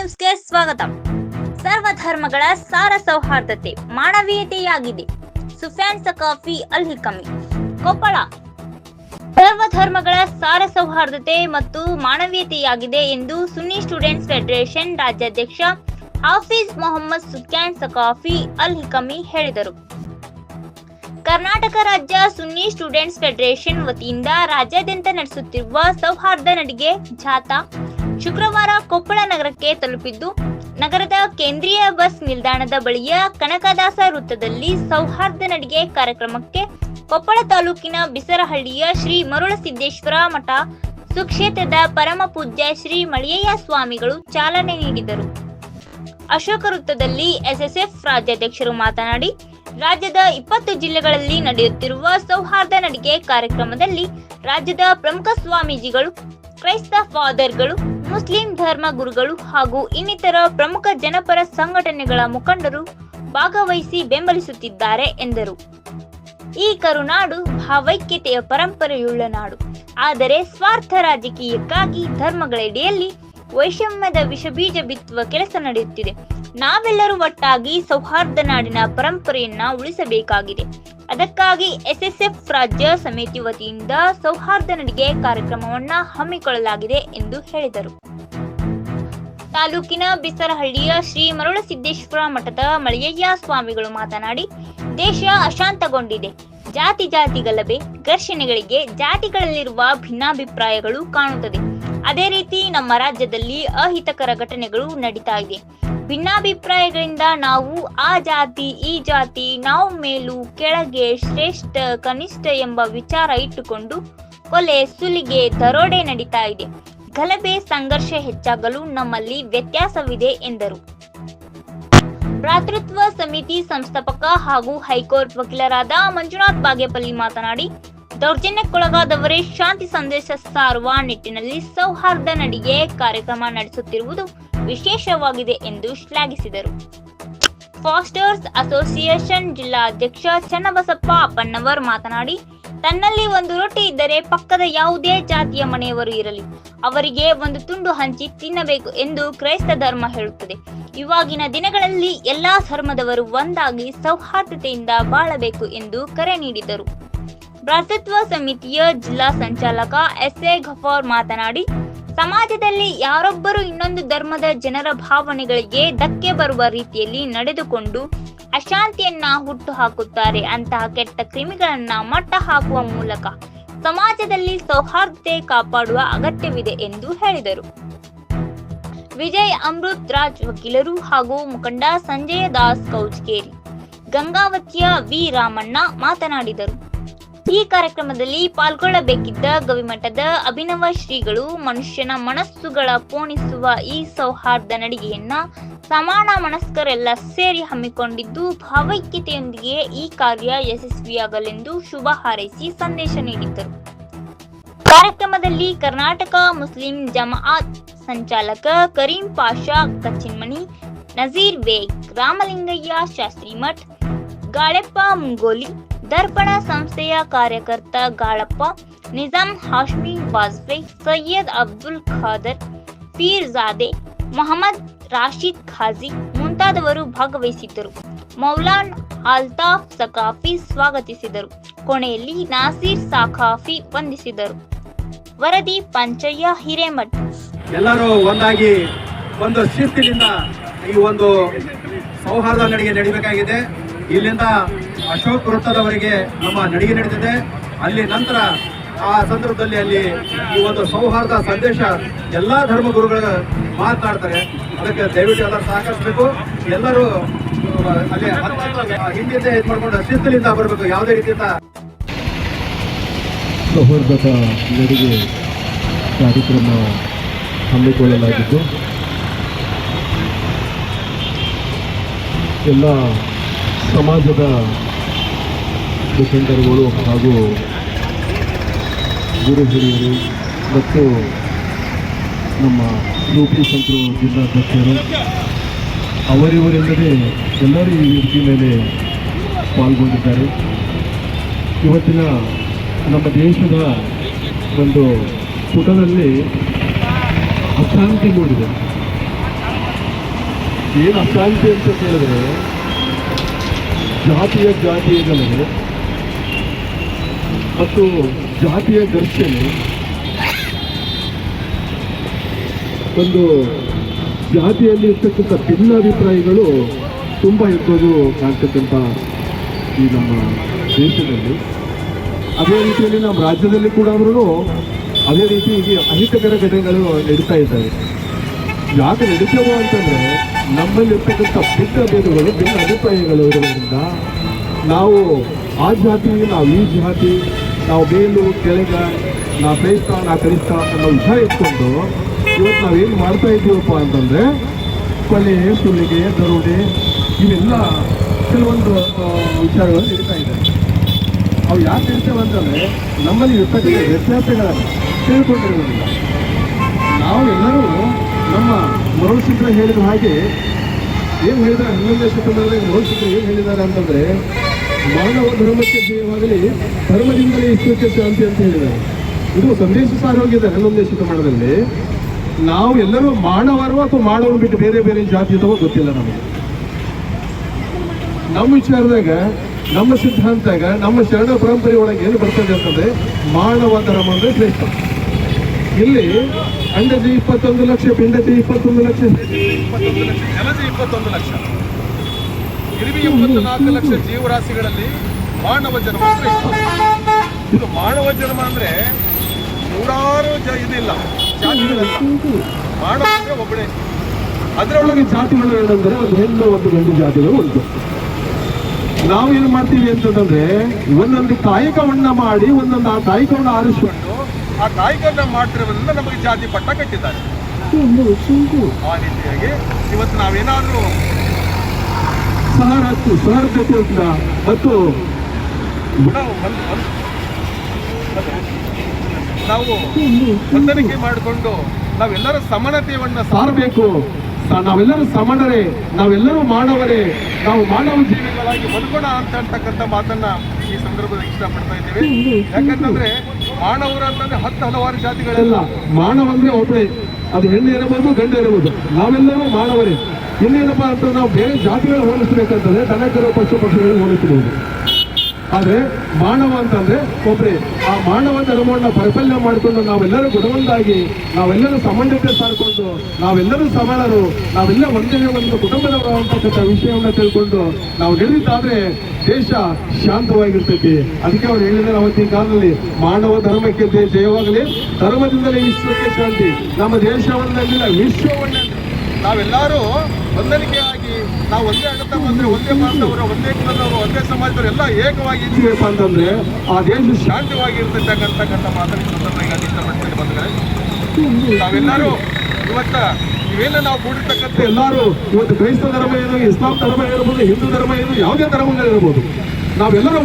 ನ್ಯೂಸ್ಗೆ ಸ್ವಾಗತ. ಸರ್ವಧರ್ಮಗಳ ಸಾರ ಸೌಹಾರ್ದತೆ ಮಾನವೀಯತೆಯಾಗಿದೆ. ಸುಫ್ಯಾನ್ ಸಕಾಫಿ ಅಲ್ ಹಿಕಮಿ ಕೊಪ್ಪಳ. ಸರ್ವಧರ್ಮಗಳ ಸಾರ ಸೌಹಾರ್ದತೆ ಮತ್ತು ಮಾನವೀಯತೆಯಾಗಿದೆ ಎಂದು ಸುನ್ನಿ ಸ್ಟೂಡೆಂಟ್ಸ್ ಫೆಡರೇಷನ್ ರಾಜ್ಯಾಧ್ಯಕ್ಷ ಹಾಫೀಜ್ ಮೊಹಮ್ಮದ್ ಸುಫ್ಯಾನ್ ಸಕಾಫಿ ಅಲ್ ಹಿಕಮಿ ಹೇಳಿದರು. ಕರ್ನಾಟಕ ರಾಜ್ಯ ಸುನ್ನಿ ಸ್ಟೂಡೆಂಟ್ಸ್ ಫೆಡರೇಷನ್ ವತಿಯಿಂದ ರಾಜ್ಯಾದ್ಯಂತ ನಡೆಸುತ್ತಿರುವ ಸೌಹಾರ್ದ ನಡಿಗೆ ಜಾಥಾ ಶುಕ್ರವಾರ ಕೊಪ್ಪಳ ನಗರಕ್ಕೆ ತಲುಪಿದ್ದು, ನಗರದ ಕೇಂದ್ರೀಯ ಬಸ್ ನಿಲ್ದಾಣದ ಬಳಿಯ ಕನಕದಾಸ ವೃತ್ತದಲ್ಲಿ ಸೌಹಾರ್ದ ನಡಿಗೆ ಕಾರ್ಯಕ್ರಮಕ್ಕೆ ಕೊಪ್ಪಳ ತಾಲೂಕಿನ ಬಿಸರಹಳ್ಳಿಯ ಶ್ರೀ ಮರುಳಸಿದ್ದೇಶ್ವರ ಮಠ, ಸುಕ್ಷೇತ್ರದ ಪರಮ ಪೂಜ್ಯ ಶ್ರೀ ಮಳಿಯಯ್ಯ ಸ್ವಾಮಿಗಳು ಚಾಲನೆ ನೀಡಿದರು. ಅಶೋಕ ವೃತ್ತದಲ್ಲಿ ಎಸ್ಎಸ್ಎಫ್ ರಾಜ್ಯಾಧ್ಯಕ್ಷರು ಮಾತನಾಡಿ, ರಾಜ್ಯದ ಇಪ್ಪತ್ತು ಜಿಲ್ಲೆಗಳಲ್ಲಿ ನಡೆಯುತ್ತಿರುವ ಸೌಹಾರ್ದ ನಡಿಗೆ ಕಾರ್ಯಕ್ರಮದಲ್ಲಿ ರಾಜ್ಯದ ಪ್ರಮುಖ ಸ್ವಾಮೀಜಿಗಳು, ಕ್ರೈಸ್ತ ಫಾದರ್ಗಳು ಮುಸ್ಲಿಂ ಧರ್ಮ ಗುರುಗಳು ಹಾಗೂ ಇನ್ನಿತರ ಪ್ರಮುಖ ಜನಪರ ಸಂಘಟನೆಗಳ ಮುಖಂಡರು ಭಾಗವಹಿಸಿ ಬೆಂಬಲಿಸುತ್ತಿದ್ದಾರೆ ಎಂದರು. ಈ ಕರುನಾಡು ಭಾವೈಕ್ಯತೆಯ ಪರಂಪರೆಯುಳ್ಳ ನಾಡು. ಆದರೆ ಸ್ವಾರ್ಥ ರಾಜಕೀಯಕ್ಕಾಗಿ ಧರ್ಮಗಳಡಿಯಲ್ಲಿ ವೈಷಮ್ಯದ ವಿಷಬೀಜ ಬಿತ್ತುವ ಕೆಲಸ ನಡೆಯುತ್ತಿದೆ. ನಾವೆಲ್ಲರೂ ಒಟ್ಟಾಗಿ ಸೌಹಾರ್ದ ನಾಡಿನ ಪರಂಪರೆಯನ್ನ ಉಳಿಸಬೇಕಾಗಿದೆ. ಅದಕ್ಕಾಗಿ ಎಸ್ಎಸ್ಎಫ್ ರಾಜ್ಯ ಸಮಿತಿ ವತಿಯಿಂದ ಸೌಹಾರ್ದ ನಡಿಗೆ ಕಾರ್ಯಕ್ರಮವನ್ನು ಹಮ್ಮಿಕೊಳ್ಳಲಾಗಿದೆ ಎಂದು ಹೇಳಿದರು. ತಾಲೂಕಿನ ಬಿಸರಹಳ್ಳಿಯ ಶ್ರೀ ಮರುಳಸಿದ್ದೇಶ್ವರ ಮಠದ ಮಳೆಯಯ್ಯ ಸ್ವಾಮಿಗಳು ಮಾತನಾಡಿ, ದೇಶ ಅಶಾಂತಗೊಂಡಿದೆ. ಜಾತಿ ಜಾತಿ ಗಲಭೆ ಘರ್ಷಣೆಗಳಿಗೆ ಜಾತಿಗಳಲ್ಲಿರುವ ಭಿನ್ನಾಭಿಪ್ರಾಯಗಳು ಕಾಣುತ್ತದೆ. ಅದೇ ರೀತಿ ನಮ್ಮ ರಾಜ್ಯದಲ್ಲಿ ಅಹಿತಕರ ಘಟನೆಗಳು ನಡೀತಾ ಇದೆ. ಭಿನ್ನಾಭಿಪ್ರಾಯಗಳಿಂದ ನಾವು ಆ ಜಾತಿ, ಈ ಜಾತಿ, ನಾವು ಮೇಲು, ಕೆಳಗೆ ಶ್ರೇಷ್ಠ, ಕನಿಷ್ಠ ಎಂಬ ವಿಚಾರ ಇಟ್ಟುಕೊಂಡು ಕೊಲೆ, ಸುಲಿಗೆ, ದರೋಡೆ ನಡೀತಾ ಇದೆ. ಗಲಭೆ, ಸಂಘರ್ಷ ಹೆಚ್ಚಾಗಲು ನಮ್ಮಲ್ಲಿ ವ್ಯತ್ಯಾಸವಿದೆ ಎಂದರು. ಭ್ರಾತೃತ್ವ ಸಮಿತಿ ಸಂಸ್ಥಾಪಕ ಹಾಗೂ ಹೈಕೋರ್ಟ್ ವಕೀಲರಾದ ಮಂಜುನಾಥ್ ಬಾಗೇಪಲ್ಲಿ ಮಾತನಾಡಿ, ದೌರ್ಜನ್ಯಕ್ಕೊಳಗಾದವರೇ ಶಾಂತಿ ಸಂದೇಶ ಸಾರುವ ನಿಟ್ಟಿನಲ್ಲಿ ಸೌಹಾರ್ದ ನಡಿಗೆ ಕಾರ್ಯಕ್ರಮ ನಡೆಸುತ್ತಿರುವುದು ವಿಶೇಷವಾಗಿದೆ ಎಂದು ಶ್ಲಾಘಿಸಿದರು. ಫಾಸ್ಟರ್ಸ್ ಅಸೋಸಿಯೇಷನ್ ಜಿಲ್ಲಾ ಅಧ್ಯಕ್ಷ ಚನ್ನಬಸಪ್ಪ ಅಪ್ಪಣ್ಣವರ್ ಮಾತನಾಡಿ, ತನ್ನಲ್ಲಿ ಒಂದು ರೊಟ್ಟಿ ಇದ್ದರೆ ಪಕ್ಕದ ಯಾವುದೇ ಜಾತಿಯ ಮನೆಯವರು ಇರಲಿ. ಅವರಿಗೆ ಒಂದು ತುಂಡು ಹಂಚಿ ತಿನ್ನಬೇಕು ಎಂದು ಕ್ರೈಸ್ತ ಧರ್ಮ ಹೇಳುತ್ತದೆ. ಇವಾಗಿನ ದಿನಗಳಲ್ಲಿ ಎಲ್ಲಾ ಧರ್ಮದವರು ಒಂದಾಗಿ ಸೌಹಾರ್ದತೆಯಿಂದ ಬಾಳಬೇಕು ಎಂದು ಕರೆ ನೀಡಿದರು. ಭ್ರಾತೃತ್ವ ಸಮಿತಿಯ ಜಿಲ್ಲಾ ಸಂಚಾಲಕ ಎಸ್ ಎ ಗಫಾರ್ ಮಾತನಾಡಿ ಸಮಾಜದಲ್ಲಿ ಯಾರೊಬ್ಬರು ಇನ್ನೊಂದು ಧರ್ಮದ ಜನರ ಭಾವನೆಗಳಿಗೆ ಧಕ್ಕೆ ಬರುವ ರೀತಿಯಲ್ಲಿ ನಡೆದುಕೊಂಡು ಅಶಾಂತಿಯನ್ನ ಹುಟ್ಟು ಹಾಕುತ್ತಾರೆ. ಅಂತಹ ಕೆಟ್ಟ ಕ್ರಿಮಿಗಳನ್ನ ಮಟ್ಟ ಹಾಕುವ ಮೂಲಕ ಸಮಾಜದಲ್ಲಿ ಸೌಹಾರ್ದತೆ ಕಾಪಾಡುವ ಅಗತ್ಯವಿದೆ ಎಂದು ಹೇಳಿದರು. ವಿಜಯ್ ಅಮೃತ್ ರಾಜ್ ವಕೀಲರು ಹಾಗೂ ಮುಖಂಡ ಸಂಜಯ ದಾಸ್ ಕೌಜ್ಗೇರಿ, ಗಂಗಾವತಿಯ ವಿ ರಾಮಣ್ಣ ಮಾತನಾಡಿದರು. ಈ ಕಾರ್ಯಕ್ರಮದಲ್ಲಿ ಪಾಲ್ಗೊಳ್ಳಬೇಕಿದ್ದ ಗವಿಮಠದ ಅಭಿನವ ಶ್ರೀಗಳು ಮನುಷ್ಯನ ಮನಸ್ಸುಗಳ ಪೋಣಿಸುವ ಈ ಸೌಹಾರ್ದ ನಡಿಗೆಯನ್ನ ಸಮಾನ ಮನಸ್ಕರೆಲ್ಲ ಸೇರಿ ಹಮ್ಮಿಕೊಂಡಿದ್ದು ಭಾವೈಕ್ಯತೆಯೊಂದಿಗೆ ಈ ಕಾರ್ಯ ಯಶಸ್ವಿಯಾಗಲೆಂದು ಶುಭ ಹಾರೈಸಿ ಸಂದೇಶ ನೀಡಿದ್ದರು. ಕಾರ್ಯಕ್ರಮದಲ್ಲಿ ಕರ್ನಾಟಕ ಮುಸ್ಲಿಂ ಜಮಾಅತ್ ಸಂಚಾಲಕ ಕರೀಂ ಪಾಷಾ, ಕಚ್ಚಿನ್ಮಣಿ, ನಜೀರ್ ಬೇಗ್, ರಾಮಲಿಂಗಯ್ಯ, ಶಾಸ್ತ್ರಿ ಮಠ್, ಗಾಳೆಪ್ಪ ಮುಂಗೋಲಿ ದರ್ಪಣ ಸಂಸ್ಥೆಯ ಕಾರ್ಯಕರ್ತ ಗಾಳಪ್ಪ ನಿಜಾಮ್ ಹಾಶ್ಮಿ ವಾಜಪೇಯಿ, ಸೈಯದ್ ಅಬ್ದುಲ್ ಖಾದರ್, ಪೀರ್ ಜಾದೆ, ಮೊಹಮ್ಮದ್ ರಾಶಿದ್ ಖಾಜಿ ಮುಂತಾದವರು ಭಾಗವಹಿಸಿದ್ದರು. ಮೌಲಾನ್ ಅಲ್ತಾಫ್ ಸಕಾಫಿ ಸ್ವಾಗತಿಸಿದರು. ಕೊನೆಯಲ್ಲಿ ನಾಸೀರ್ ಸಾಖಾಫಿ ವಂದಿಸಿದರು. ವರದಿ ಪಂಚಯ್ಯ ಹಿರೇಮಠ. ಎಲ್ಲರೂ ಒಂದಾಗಿ ಒಂದು ಶಿಸ್ತಿನಿಂದ ಈ ಒಂದು ಸೌಹಾರ್ದ ನಡಿಗೆ ನಡಿಬೇಕಾಗಿದೆ. ಇಲ್ಲಿಂದ ಅಶೋಕ್ ವೃತ್ತದವರೆಗೆ ನಮ್ಮ ನಡಿಗೆ ನಡೆದಿದೆ ಅಲ್ಲಿ ನಂತರ ಆ ಸಂದರ್ಭದಲ್ಲಿ ಅಲ್ಲಿ ಈ ಒಂದು ಸೌಹಾರ್ದ ಸಂದೇಶ ಎಲ್ಲಾ ಧರ್ಮಗುರುಗಳು ಮಾತನಾಡ್ತಾರೆ. ಅದಕ್ಕೆ ದಯವಿಟ್ಟು ಎಲ್ಲರೂ ಸಹಕರಿಸಬೇಕು. ಎಲ್ಲರೂ ಅಲ್ಲಿ ಹಿಂದಿಂದ ಇದು ಮಾಡ್ಕೊಂಡು ಅಸ್ತಿತ್ವದಿಂದ ಬರಬೇಕು. ಯಾವುದೇ ರೀತಿಯಿಂದ. ಸೌಹಾರ್ದ ನಡಿಗೆ ಕಾರ್ಯಕ್ರಮ ಹಮ್ಮಿಕೊಳ್ಳಲಾಗಿದ್ದು ಎಲ್ಲ ಸಮಾಜದ ಮುಖಂಡರುಗಳು ಹಾಗೂ ಗುರು ಹಿರಿಯರು ಮತ್ತು ನಮ್ಮ ಲೋಕಿ ಸಂತರು ಜಿಲ್ಲಾಧ್ಯಕ್ಷರು ಅವರಿವರೆಲ್ಲದೆ ಎಲ್ಲರೂ ಈ ವೇದಿಕೆ ಮೇಲೆ ಪಾಲ್ಗೊಂಡಿದ್ದಾರೆ. ಇವತ್ತಿನ ನಮ್ಮ ದೇಶದ ಒಂದು ಪುಟದಲ್ಲಿ ಅಶಾಂತಿ ಮೂಡಿದೆ. ಏನು ಅಶಾಂತಿ ಅಂತ ಹೇಳಿದ್ರೆ ಜಾತಿಯ ಜಾತಿಯ ಗಲಭೆ ಮತ್ತು ಜಾತಿಯ ಘರ್ಷಣೆ ಒಂದು ಜಾತಿಯಲ್ಲಿ ಇರ್ತಕ್ಕಂಥ ಭಿನ್ನಾಭಿಪ್ರಾಯಗಳು ತುಂಬ ಇರ್ಬೋದು ಕಾಣ್ತಕ್ಕಂಥ ಈ ನಮ್ಮ ದೇಶದಲ್ಲಿ. ಅದೇ ರೀತಿಯಲ್ಲಿ ನಮ್ಮ ರಾಜ್ಯದಲ್ಲಿ ಕೂಡ ಅವರು ಅದೇ ರೀತಿ ಈಗ ಅಹಿತಕರ ಘಟನೆಗಳು ನಡೀತಾ ಇದ್ದಾವೆ. ಯಾಕೆ ನಡೀತವೆ ಅಂತಂದ್ರೆ ನಮ್ಮಲ್ಲಿ ಇರ್ತಕ್ಕಂಥ ಭಿನ್ನ ಭೇದಗಳು ಭಿನ್ನ ಅಭಿಪ್ರಾಯಗಳು ಇರೋದ್ರಿಂದ ನಾವು ಆ ಜಾತಿ, ನಾವು ಈ ಜಾತಿ, ನಾವು ಮೇಲು ಕೆಳಗ, ನಾ ಕ್ರೈಸ್ತ ನಾ ಕ್ರೈಸ್ತ ಅನ್ನೋ ವಿಷಯ ಇಟ್ಕೊಂಡು ಇವತ್ತು ನಾವೇನು ಮಾಡ್ತಾ ಇದ್ದೀವಪ್ಪ ಅಂತಂದ್ರೆ ಕೊಲೆ ಸುಲಿಗೆ ದರೋಡೆ ಇವೆಲ್ಲ ಕೆಲವೊಂದು ವಿಚಾರಗಳು ನಡೀತಾ ಇದೆ. ಅವು ಯಾಕೆ ನಡೀತೇವೆ ಅಂತಂದರೆ ನಮ್ಮಲ್ಲಿ ಇರ್ತಕ್ಕಂಥ ವ್ಯತ್ಯಾಸಗಳನ್ನು ತಿಳ್ಕೊಂಡಿರೋದಿಲ್ಲ ನಾವು ಎಲ್ಲರೂ ನಮ್ಮ ಮರುಸಿದ್ರ ಹೇಳಿದ ಹಾಗೆ ಏನು ಹೇಳಿದ್ದಾರೆ ಹನ್ನೊಂದನೇ ಶತಮಾನದಲ್ಲಿ ಮರುಸಿದ್ರ ಏನು ಹೇಳಿದ್ದಾರೆ ಅಂತಂದರೆ, ಮಾನವ ಧರ್ಮಕ್ಕೆ ಜಯವಾಗಲಿ, ಧರ್ಮದಿಂದಲೇ ಇಷ್ಟಕ್ಕೆ ಶಾಂತಿ ಅಂತ ಹೇಳಿದ್ದಾರೆ. ಇದು ಸಂದೇಶ ಸಾರೋಗಿದೆ ಹನ್ನೊಂದನೇ ಶತಮಾನದಲ್ಲಿ. ನಾವು ಎಲ್ಲರೂ ಮಾನವರು ಅಥವಾ ಮಾನವರು ಬಿಟ್ಟು ಬೇರೆ ಬೇರೆ ಜಾತಿ ಅಥವಾ ಗೊತ್ತಿಲ್ಲ ನಮಗೆ. ನಮ್ಮ ವಿಚಾರದಾಗ, ನಮ್ಮ ಸಿದ್ಧಾಂತಾಗ ನಮ್ಮ ಶರಣ ಪರಂಪರೆ ಒಳಗೆ ಏನು ಬರ್ತದೆ ಅಂತಂದ್ರೆ, ಮಾನವ ಧರ್ಮ ಅಂದ್ರೆ ಶ್ರೇಷ್ಠ. ಇಲ್ಲಿ ಅಂಡಜಿ ಇಪ್ಪತ್ತೊಂದು ಲಕ್ಷ ಪಿಂಡಜಿ ಇಪ್ಪತ್ತೊಂದು ಲಕ್ಷ. ಇಪ್ಪತ್ತೊಂದು ಲಕ್ಷ. ಇಪ್ಪತ್ತೊಂದು ಲಕ್ಷ ಲಕ್ಷ ಜೀವರಾಶಿಗಳಲ್ಲಿ ಮಾನವ ಜನ್ಮ ಇದು ಮಾನವ ಜನ್ಮ ಅಂದ್ರೆ ನೂರಾರು ಜ ಇದಿಲ್ಲ. ಮಾನವ ಅಂದ್ರೆ ಒಬ್ಬಳೇ ಅದರೊಳಗೆ ಜಾತಿಗಳು ಏನಂದ್ರೆ ಒಂದು ಹೆಣ್ಣು, ಒಂದು ಗಂಡು ಜಾತಿಗಳು ಉಂಟು ನಾವೇನು ಮಾಡ್ತೀವಿ ಅಂತಂದ್ರೆ ಒಂದೊಂದು ಕಾಯಕವನ್ನ ಮಾಡಿ, ಒಂದೊಂದು ಆ ಕಾಯಕವನ್ನು ಆರಿಸ್ಕೊಂಡು ಆ ಕಾಯಿಗಳನ್ನ ಮಾಡಿರೋದ್ರಿಂದ ನಮಗೆ ಜಾತಿ ಪಟ್ಟ ಕಟ್ಟಿದ್ದಾರೆ. ಆ ರೀತಿಯಾಗಿ ಇವತ್ತು ನಾವೇನಾದ್ರೂ ಸಹರತ್ತು ಸಹರ್ಗತಿಯಿಂದ ಮತ್ತು ನಾವು ಹೊಂದಾಣಿಕೆ ಮಾಡಿಕೊಂಡು ನಾವೆಲ್ಲರ ಸಮಾನತೆಯನ್ನ ಸಾರಬೇಕು. ನಾವೆಲ್ಲರೂ ಸಮಾನರೇ ನಾವೆಲ್ಲರೂ ಮಾನವರೇ. ನಾವು ಮಾನವ ಜೀವಿಗಳಾಗಿ ಬದುಕೋಣ ಅಂತ ಹೇಳ್ತಕ್ಕಂಥ ಮಾತನ್ನ ಈ ಸಂದರ್ಭದಲ್ಲಿ ಇಷ್ಟಪಡ್ತಾ ಇದ್ದೇವೆ. ಯಾಕಂತಂದ್ರೆ ಮಾನವರು ಅಂತಂದ್ರೆ ಹತ್ತು ಹಲವಾರು ಜಾತಿಗಳೆಲ್ಲ. ಮಾನವ ಅಂದ್ರೆ ಒಬ್ಬರೇ ಅದು ಹೆಣ್ಣು ಇರಬಹುದು, ಗಂಡು ಇರಬಹುದು. ನಾವೆಲ್ಲರೂ ಮಾನವರೇ. ಇನ್ನೇನಪ್ಪ ಅಂತ ನಾವು ಬೇರೆ ಜಾತಿಗಳು ಹೋಲಿಸಬೇಕಂತಂದ್ರೆ ದನಕರು ಪಶು ಪಕ್ಷಿಗಳನ್ನು ಹೋಲಿಸಬಹುದು ಆದ್ರೆ ಮಾನವ ಅಂತಂದ್ರೆ ಒಬ್ಬರೇ ಆ ಮಾನವ ಧರ್ಮವನ್ನ ಪರಿಪಾಲನೆ ಮಾಡಿಕೊಂಡು ನಾವೆಲ್ಲರೂ ಗುಣವಂತಾಗಿ, ನಾವೆಲ್ಲರೂ ಸಮನ್ವಯತೆ ಸಾರ್ಕೊಂಡು, ನಾವೆಲ್ಲರೂ ಸಮಾನರು, ನಾವೆಲ್ಲ ಒಂದೇ ಒಂದು ಕುಟುಂಬದವರು ಅಂತಕ್ಕಂಥ ವಿಷಯವನ್ನು ತಿಳ್ಕೊಂಡು ನಾವು ನಡೆದಿದ್ದಾದ್ರೆ ದೇಶ ಶಾಂತವಾಗಿರ್ತೈತಿ. ಅದಕ್ಕೆ ಅವ್ರು ಹೇಳಿದ್ರೆ ಅವತ್ತಿನ ಕಾಲದಲ್ಲಿ, ಮಾನವ ಧರ್ಮಕ್ಕೆ ಜಯ- ಜಯವಾಗಲಿ. ಧರ್ಮದಿಂದಲೇ ವಿಶ್ವಕ್ಕೆ ಶಾಂತಿ. ನಮ್ಮ ದೇಶವನ್ನಲ್ಲಿಲ್ಲ ವಿಶ್ವವನ್ನ ನಾವೆಲ್ಲರೂ ಹೊಂದಾಣಿಕೆಯಾಗಿ ನಾವು ಒಂದೇ ಅಣ್ಣ ತಮ್ಮಂದ್ರೆ ಒಂದೇ ಬಾಂಧವರು, ಒಂದೇ ಕುಲದವರು, ಒಂದೇ ಸಮಾಜದವರು, ಎಲ್ಲ ಏಕವಾಗಿ ಇದ್ದೀವಿ. ಇದ್ದೀವಪ್ಪ ಅಂತಂದ್ರೆ ಆ ದೇಶ ಶಾಂತಿವಾಗಿ ಇರ್ತಕ್ಕಂತಕ್ಕಂಥ ಮಾತನ್ನು ಈ ಸಂದರ್ಭದಲ್ಲಿ ಇಷ್ಟಪಡ್ತೀನಿ ಬಂದರೆ ನಾವೆಲ್ಲರೂ ಇವತ್ತ ಇವೆಲ್ಲ ನಾವು ಕೂಡಿರ್ತಕ್ಕಂಥ ಎಲ್ಲರೂ ಇವತ್ತು ಕ್ರೈಸ್ತ ಧರ್ಮ ಏನು, ಇಸ್ಲಾಂ ಧರ್ಮ ಇರ್ಬೋದು ಹಿಂದೂ ಧರ್ಮ ಏನು, ಯಾವುದೇ ಧರ್ಮಗಳಿರ್ಬೋದು ನಾವೆಲ್ಲರೂ